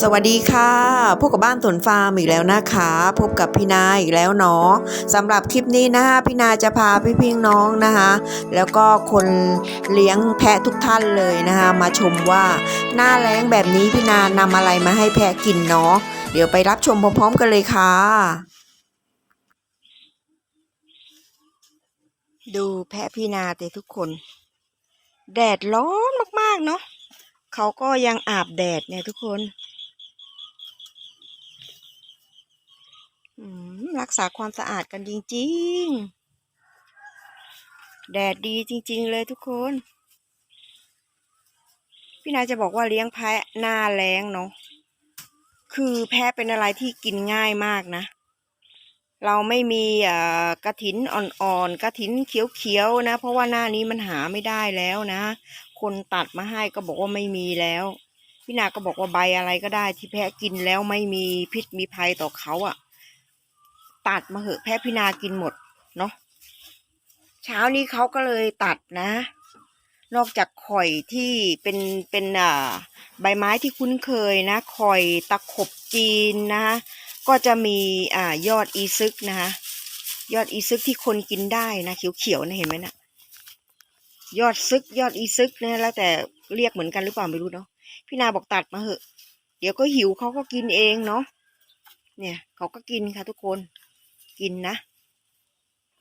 สวัสดีค่ะ พบกับบ้านสวนฟาร์มอีกแล้วนะคะ พบกับพี่นาอีกแล้วเนาะสำหรับคลิปนี้นะคะพี่นาจะพาพี่พิงน้องนะคะ แล้วก็คนเลี้ยงแพะทุกท่านเลยนะคะ มาชมว่าหน้าแล้งแบบนี้พี่นานำอะไรมาให้แพะกินเนาะเดี๋ยวไปรับชมพร้อมๆกันเลยค่ะ ดูแพะพี่นาแต่ทุกคน แดดร้อนมากๆเนาะเขาก็ยังอาบแดดเนี่ยทุกคน อืม รักษาความสะอาดกันจริง ๆ แดดดีจริง ๆ เลยทุกคน พี่นายจะบอกว่าเลี้ยงแพะหน้าแล้งเนาะคือแพะเป็นอะไรที่กินง่ายมากนะ เราไม่มีกระถินอ่อนๆกระถินเขียวๆนะ เพราะว่าหน้านี้มันหาไม่ได้แล้วนะ คนตัดมาให้ก็บอกว่าไม่มีแล้ว พี่นาก็บอกว่าใบอะไรก็ได้ที่แพะกินแล้วไม่มีพิษมีภัยต่อเขาอะ่ะ ตัดมาเหอะแพะพี่นากินหมดเนาะเช้านี้เขาก็เลยตัดนะ นอกจากข่อยที่เป็นเป็นอ่าใบไม้ที่คุ้นเคยนะข่อยตะขบจีนนะก็จะมีอ่ายอดอีซึกนะคะยอดอีซึกที่คนกินได้นะเขียวๆนะเห็นไหมนะยอดซึกยอดอีซึกเนี่ยแล้วแต่เรียกเหมือนกันหรือเปล่าไม่รู้เนาะพี่นาบอกตัดมาเหอะ เดี๋ยวก็หิวเขาก็กินเองเนาะเนี่ยเขาก็กินค่ะทุกคน กินนะ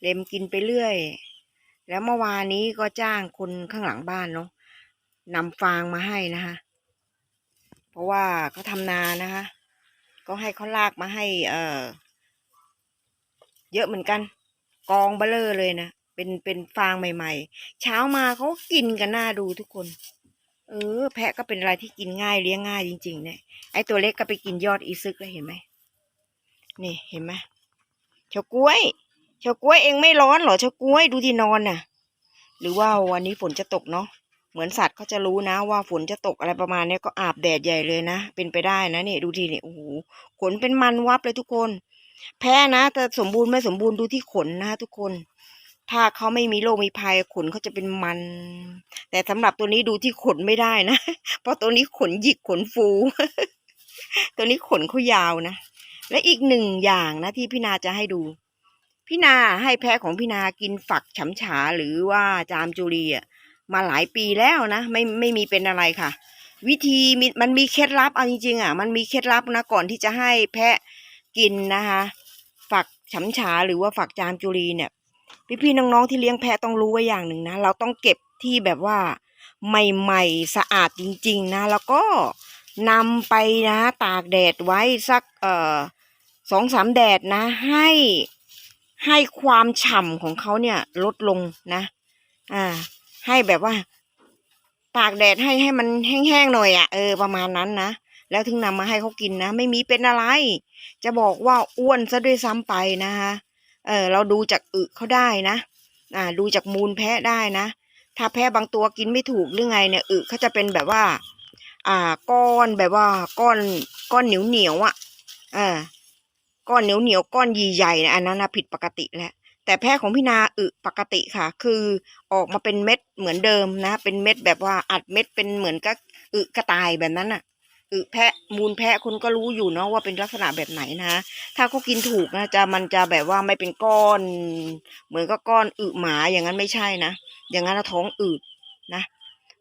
เล็มกินไปเรื่อย แล้วเมื่อวานนี้ก็จ้างคนข้างหลังบ้านเนาะนำฟางมาให้นะคะ เพราะว่าเขาทำนานะคะ ก็ให้เขาลากมาให้ เออเยอะเหมือนกัน กองเบลเลอร์เลยนะ เป็นเป็นฟางใหม่ ๆ เช้ามาเขาก็กินกันหน้าดูทุกคน เออ แพะก็เป็นอะไรที่กินง่ายเลี้ยงง่ายจริงๆเนี่ยไอตัวเล็กก็ไปกินยอดอีซึกแล้วเห็นไหมนี่เห็นไหม เฉาก้วยเฉาก้วยเองไม่ร้อนเหรอเฉาก้วยดูที่นอนน่ะ หรือว่าวันนี้ฝนจะตกเนาะเหมือนสัตว์เขาจะรู้นะ ว่าฝนจะตกอะไรประมาณนี้ก็อาบแดดใหญ่เลยนะ เป็นไปได้นะเนี่ยดูทีเนี่ยโอ้โหขนเป็นมันวับเลยทุกคน แพ้นะแต่สมบูรณ์ไม่สมบูรณ์ดูที่ขนนะทุกคน ถ้าเขาไม่มีโรคมีภัยขนเขาจะเป็นมัน แต่สำหรับตัวนี้ดูที่ขนไม่ได้นะ เพราะตัวนี้ขนหยิกขนฟู ตัวนี้ขนเขายาวนะ และอีกหนึ่งอย่างนะที่พี่นาจะให้ดู พี่นาให้แพะของพี่นากินฝักฉำฉาหรือว่าจามจุรีอะมาหลายปีแล้วนะ ไม่ไม่มีเป็นอะไรค่ะ วิธีมันมีเคล็ดลับเอาจริงๆอะ มันมีเคล็ดลับนะก่อนที่จะให้แพะกินนะคะ ฝักฉำฉาหรือว่าฝักจามจุรีเนี่ย พี่ๆน้องๆที่เลี้ยงแพะต้องรู้ไว้อย่างหนึ่งนะ เราต้องเก็บที่แบบว่าใหม่ๆสะอาดจริง ๆ นะ แล้วก็นำไปนะ ตากแดดไว้สักเอ่อ สองสามแดดนะ ให้ให้ความฉ่ำของเขาเนี่ยลดลงนะ อ่า ให้แบบว่า ตากแดดให้ให้มันแห้งๆหน่อยอะ่ะเออประมาณนั้นนะแล้วถึงนำมาให้เขากินนะไม่มีเป็นอะไร จะบอกว่าอ้วนซะด้วยซ้ำไปนะคะเออเราดูจากอึเขาได้นะอ่าดูจากมูลแพะได้นะ ถ้าแพะบางตัวกินไม่ถูกหรือไงเนี่ยอึเขาจะเป็นแบบว่า อ่าก้อนแบบว่าก้อนก้อนเหนียวเหนียวๆอะอ่า ก้อนเหนียวเหนียวๆก้อนใหญ่ๆนะอันนั้นนะผิดปกติแล้วแต่แพะของพี่นาอึปกติค่ะ คือออกมาเป็นเม็ดเหมือนเดิมนะ เป็นเม็ดแบบว่าอัดเม็ดเป็นเหมือนกับอึกระต่ายแบบนั้นน่ะอึแพะมูลแพะคุณก็รู้อยู่เนาะว่าเป็นลักษณะแบบไหนนะถ้าเขากินถูกนะจะมันจะแบบว่าไม่เป็นก้อน เหมือนก็ก้อนอึหมาอย่างนั้นไม่ใช่นะอย่างนั้นท้องอืดนะ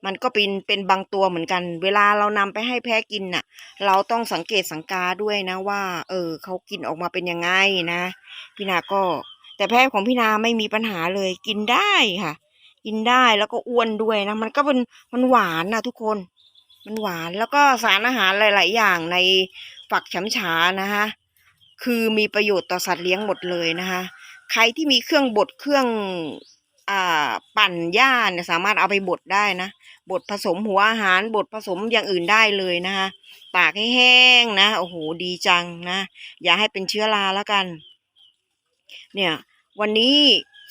มันก็เป็นเป็นบางตัวเหมือนกัน เวลาเรานำไปให้แพะกินน่ะ เราต้องสังเกตสังกาด้วยนะว่า เออเขากินออกมาเป็นยังไงนะ พี่นาก็ แต่แพะของพี่นาไม่มีปัญหาเลย กินได้ค่ะ กินได้แล้วก็อ้วนด้วยนะ มันก็เป็นมันหวานนะทุกคน มันหวานแล้วก็สารอาหารหลาย ๆ อย่างในฝักฉำฉานะคะคือมีประโยชน์ต่อสัตว์เลี้ยงหมดเลยนะคะใครที่มีเครื่องบดเครื่องอ่าปั่นหญ้าเนี่ยสามารถเอาไปบดได้นะ บดผสมหัวอาหารบดผสมอย่างอื่นได้เลยนะคะตากให้แห้งนะโอ้โหดีจังนะ อย่าให้เป็นเชื้อราแล้วกัน เนี่ย วันนี้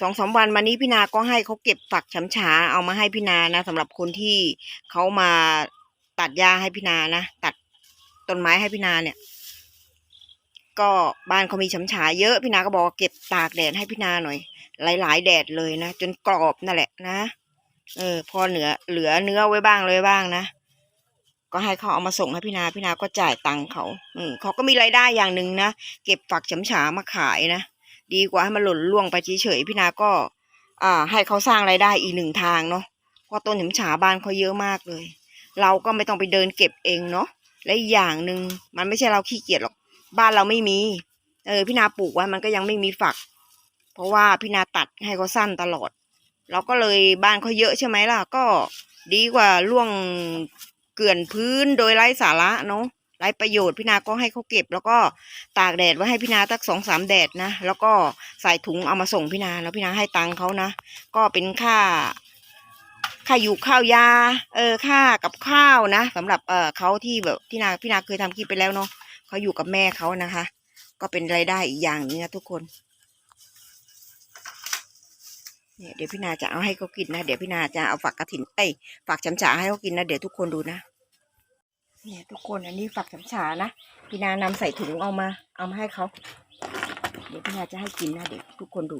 สองสามวันมานี้พี่นาก็ให้เขาเก็บฝักฉำฉาเอามาให้พี่นานะสำหรับคนที่เขามาตัดหญ้าให้พี่นานะตัดต้นไม้ให้พี่นาเนี่ย ก็บ้านเขามีฉำฉาเยอะพี่นาก็บอกเก็บตากแดดให้พี่นาหน่อย หลาย ๆ แดดเลยนะจนกรอบนั่นแหละนะ เออ พอเหลือเหลือเนื้อไว้บ้างเลยบ้างนะก็ให้เขาเอามาส่งให้พี่นาพี่นาก็จ่ายตังค์เขา อืมเขาก็มีรายได้อย่างหนึ่งนะเก็บฝักฉำฉามาขายนะดีกว่าให้มันหล่นล่วงไปเฉยๆพี่นาก็ อ่า ให้เขาสร้างรายได้อีกหนึ่งทางเนาะเพราะต้นฉำฉาบ้านเขาเยอะมากเลย เราก็ไม่ต้องไปเดินเก็บเองเนาะและอีกอย่างหนึ่งมันไม่ใช่เราขี้เกียจหรอกบ้านเราไม่มี เออพี่นาปลูกไว้มันก็ยังไม่มีฝัก เพราะว่าพี่นาตัดให้เขาสั้นตลอด เราก็เลยบ้านเขาเยอะใช่ไหมล่ะ ก็ดีกว่าล่วงเกลื่อนพื้นโดยไร้สาระเนาะไร้ประโยชน์พี่นาก็ให้เขาเก็บ แล้วก็ตากแดดไว้ให้พี่นาตักสองสามแดดนะแล้วก็ใส่ถุงเอามาส่งพี่นาแล้วพี่นาให้ตังค์เขานะก็เป็นค่าค่าอยู่ข้าวยา เออค่ากับข้าวนะสำหรับเออเขาที่แบบที่นาพี่นาเคยทำคลิปไปแล้วเนาะเขาอยู่กับแม่เขานะคะ ก็เป็นรายได้อีกอย่างนึงนะทุกคน เนี่ยเดี๋ยวพี่นาจะเอาให้เขากินนะ เดี๋ยวพี่นาจะเอาฝักกระถินเอ้ฝักจำฉาให้เขากินนะเดี๋ยวทุกคนดูนะ เนี่ยทุกคนอันนี้ฝักจำฉานะพี่นานำใส่ถุงเอามา เอามาให้เขาเดี๋ยวพี่นาจะให้กินนะเดี๋ยวทุกคนดู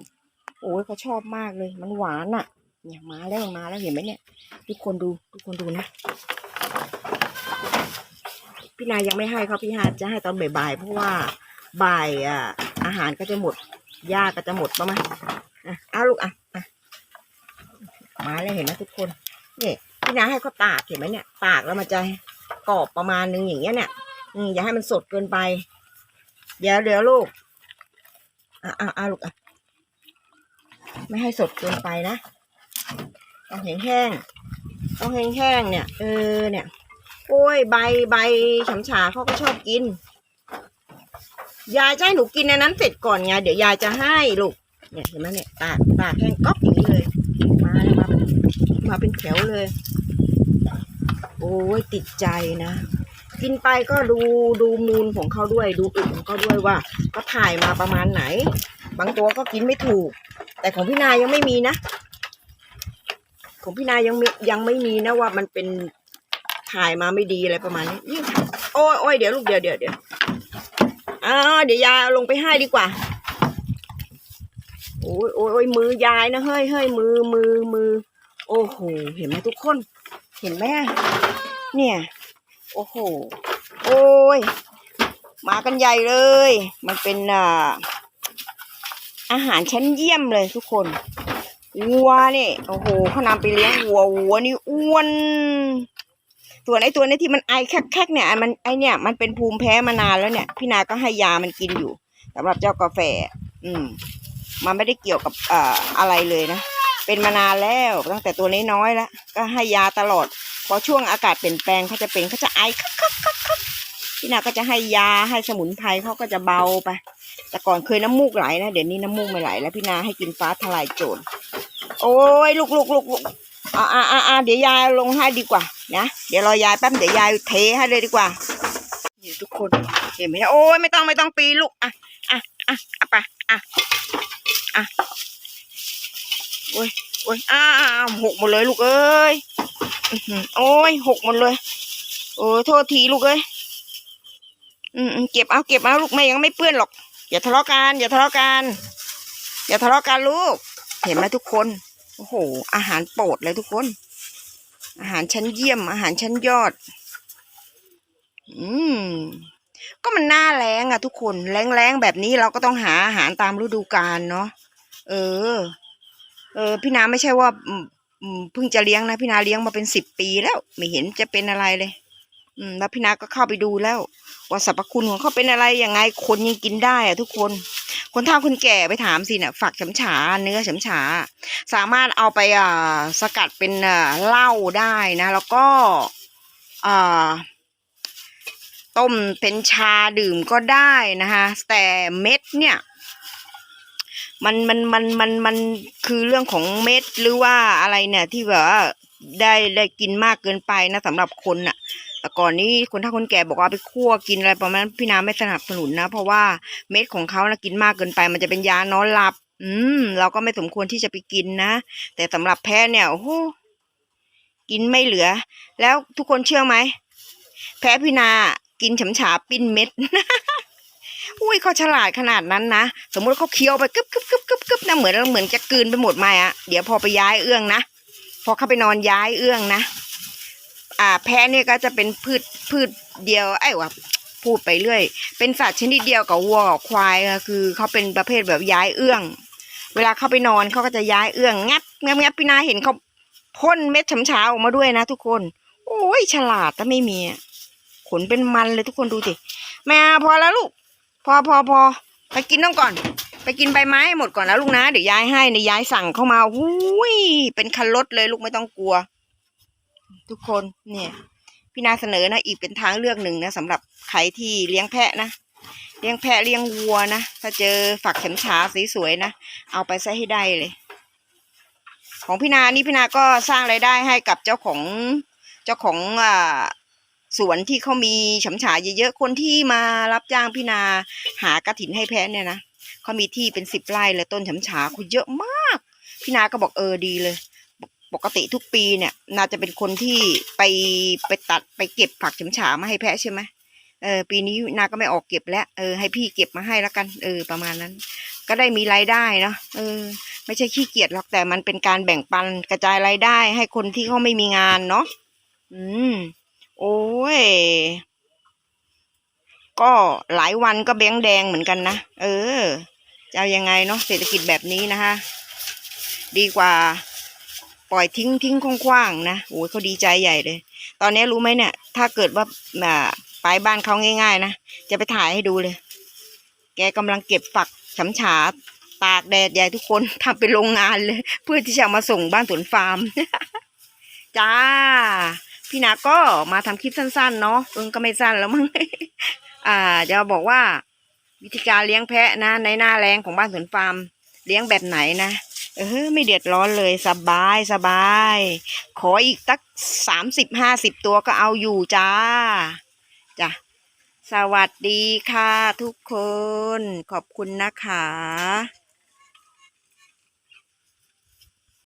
โอ้ยเขาชอบมากเลย มันหวานอะ่ะ เนี่ยมาแล้วมาแล้วเห็นไหมเนี่ย ทุกคนดูทุกคนดูนะพี่นายังไม่ให้เขาพี่นาจะให้ตอนบ่ายๆเพราะว่าบ่ายอะอาหารก็จะหมดหญ้าก็จะหมดประมาณอะเอาลูกอะ มาแล้วเห็นไหมทุกคนเนี่ยพี่นาให้เขาตากเห็นไหมเนี่ยตากแล้วมันจะกรอบประมาณนึงอย่างเงี้ยเนี่ยอืมอย่าให้มันสดเกินไป เดี๋ยวเดี๋ยวลูกอะอะอะลูกอะไม่ให้สดเกินไปนะต้องแห้งแห้งต้องแห้งแห้งเนี่ยเออเนี่ยโอ้ยใบใบฉำฉาเขาก็ชอบกิน ยายจะให้หนูกินในนั้นเสร็จก่อนไงเดี๋ยวยายจะให้ลูกเนี่ยเห็นไหมเนี่ยตากตากแห้งก๊อบอย่างนี้เลย มาเลยมาเป็นมาเป็นแถวเลย โอ้ยติดใจนะ กินไปก็ดูดูมูลของเขาด้วย ดูอึของเขาด้วยว่าเขาถ่ายมาประมาณไหน บางตัวก็กินไม่ถูก แต่ของพี่นายยังไม่มีนะ ของพี่นายยังยังไม่มีนะว่ามันเป็นถ่ายมาไม่ดีอะไรประมาณนี้ยิ่งโอ้ยโอ้ยเดี๋ยวลูกเดี๋ยวเดี๋ยวเดี๋ยวอ่าเดี๋ยวยายเอาลงไปให้ดีกว่า โอ้ยโอ้ยอยมือยายนะเฮ้ยเฮ้ยมือมือมือ โอ้โห เห็นไหมทุกคน เห็นไหมเนี่ย โอ้โห โอ้ย มากันใหญ่เลย มันเป็นอ่าอาหารชั้นเยี่ยมเลยทุกคน วัวเนี่ยโอ้โหเขานำไปเลี้ยงวัววัวนี่อ้วนส่วนไอ้ตัวนี้ที่มันไอแคกๆเนี่ยมันไอเนี่ยมันเป็นภูมิแพ้มานานแล้วเนี่ย พี่นาก็ให้ยามันกินอยู่สำหรับเจ้ากาแฟ อืม มันไม่ได้เกี่ยวกับอ่อะไรเลยนะ เป็นมานานแล้วตั้งแต่ตัวน้อยๆแล้ว ก็ให้ยาตลอด พอช่วงอากาศเปลี่ยนแปลงเขาจะเป็นเขาจะไอคักคักคักคักพี่นาก็จะให้ยาให้สมุนไพรเขาก็จะเบาไป แต่ก่อนเคยน้ำมูกไหลนะ เดี๋ยวนี้น้ำมูกไม่ไหลแล้วพี่นาให้กินฟ้าทลายโจร โอ้ยลูกลูกลูกลูกอ่าอ่าอ่าเดี๋ยวยายลงให้ดีกว่านะเดี๋ยวรอยายแป๊บเดี๋ยวยายเทให้เลยดีกว่านี่ทุกคนเห็นไหมโอ้ยไม่ต้องไม่ต้องปีลูกอะอะอะอะไปอะ อะโอ้ยโอ้ยอ้าวหกหมดเลยลูกเอ้ยโอ้ยหกหมดเลย โอ้ยโทษทีลูกเอ้ยอืมเก็บเอาเก็บเอาลูกแม่ยังไม่เปื้อนหรอก อย่าทะเลาะกันอย่าทะเลาะกันอย่าทะเลาะกันลูก เห็นไหมทุกคนโอ้โห อาหารโปรดเลยทุกคน อาหารชั้นเยี่ยม อาหารชั้นยอด อืม ก็มันหน้าแรงอะทุกคน แรงๆแบบนี้เราก็ต้องหาอาหารตามฤดูกาลเนาะ เออ เออ พี่นาไม่ใช่ว่าเพิ่งจะเลี้ยงนะพี่นาเลี้ยงมาเป็นสิบปีแล้ว ไม่เห็นจะเป็นอะไรเลย อืม แล้วพี่นาก็เข้าไปดูแล้ว ว่าสรรพคุณของเขาเป็นอะไรยังไงคนยังกินได้อะทุกคน คนเฒ่าคนแก่ไปถามสิเนี่ยฝักฉำฉา เนื้อฉำฉา สามารถเอาไปอ่าสกัดเป็นอ่าเหล้าได้นะ แล้วก็อ่าต้มเป็นชาดื่มก็ได้นะคะแต่เม็ดเนี่ย มันมันมันมันมันคือเรื่องของเม็ดหรือว่าอะไรเนี่ย ที่แบบว่าได้ได้กินมากเกินไปนะสำหรับคนน่ะ แต่ก่อนนี้คนถ้าคนแก่บอกว่าไปคั่วกินอะไรประมาณนั้นพี่นาไม่สนับสนุนนะ เพราะว่าเม็ดของเขานะกินมากเกินไป มันจะเป็นยานอนหลับ อืม เราก็ไม่สมควรที่จะไปกินนะ แต่สำหรับแพ้เนี่ยโอ้โหกินไม่เหลือ แล้วทุกคนเชื่อไหมแพ้พี่นากินฉำฉาปิ้นเม็ด อุ้ยเขาฉลาดขนาดนั้นนะ สมมติเขาเคี้ยวไปกึบกึบกึบกึบกึบนะเหมือนเหมือนจะกลืนไปหมดไหมอะเดี๋ยวพอไปย้ายเอื้องนะ พอเข้าไปนอนย้ายเอื้องนะ อ่า แพะเนี่ยก็จะเป็นพืชพืชเดียว ไอ้วะพูดไปเรื่อย เป็นสัตว์ชนิดเดียวกับวัวกับควายคือเขาเป็นประเภทแบบย้ายเอื้อง เวลาเข้าไปนอนเขาก็จะย้ายเอื้องงับงับงับพี่นาเห็นเขาพ่นเม็ดฉำชาออกมาด้วยนะทุกคน โอ้ยฉลาดแต่ไม่มีขนเป็นมันเลยทุกคนดูสิแม่พอแล้วลูก พอพอพอไปกินน้องก่อน ไปกินใบไม้ให้หมดก่อนนะลูกนะ เดี๋ยวย้ายให้ในยยายสั่งเข้ามาหุยเป็นคันรถเลยลูกไม่ต้องกลัว ทุกคนเนี่ย พี่นาเสนอนะ อีกเป็นทางเลือกหนึ่งนะสำหรับใครที่เลี้ยงแพะนะเลี้ยงแพะเลี้ยงวัวนะถ้าเจอฝักเข็มฉาสวยๆนะเอาไปซะให้ได้เลย ของพี่นานี่พี่นาก็สร้างรายได้ให้กับเจ้าของเจ้าของอ่า สวนที่เขามีฉำฉาเยอะๆคนที่มารับจ้างพี่นาหากระถินให้แพะเนี่ยนะเขามีที่เป็นสิบไร่เลยต้นฉำฉาคุณเยอะมาก พี่นาก็บอกเออดีเลย ปกติทุกปีเนี่ย นาจะเป็นคนที่ไปไปตัดไปเก็บผักฉำฉามาให้แพะใช่ไหมเออปีนี้นาก็ไม่ออกเก็บแล้วเออให้พี่เก็บมาให้แล้วกัน เออประมาณนั้น ก็ได้มีรายได้เนาะเออ ไม่ใช่ขี้เกียจหรอกแต่มันเป็นการแบ่งปันกระจายรายได้ให้คนที่เขาไม่มีงานเนาะอืม โอ้ย ก็หลายวันก็แบงแดงเหมือนกันนะ เออ จะเอายังไงเนาะเศรษฐกิจแบบนี้นะคะ ดีกว่า ปล่อยทิ้งทิ้งคว้างๆนะโอ้ยเขาดีใจใหญ่เลย ตอนนี้รู้ไหมเนี่ย ถ้าเกิดว่าไปบ้านเขาง่าย ๆ นะ จะไปถ่ายให้ดูเลย แกกำลังเก็บฝักฉำฉาตากแดดใหญ่ทุกคนทำเป็นโรงงานเลย เพื่อที่จะมาส่งบ้านสวนฟาร์ม จ้า พี่นาก็มาทำคลิปสั้นๆเนาะเอิงก็ไม่สั้นแล้วมั้งอ่าจะบอกว่า วิธีการเลี้ยงแพะนะ ในหน้าแรงของบ้านสวนฟาร์มเลี้ยงแบบไหนนะเออไม่เดือดร้อนเลยสบายสบาย ขออีกตักสามสิบห้าสิบตัวก็เอาอยู่จ้าจ้ะสวัสดีค่ะทุกคนขอบคุณนะคะ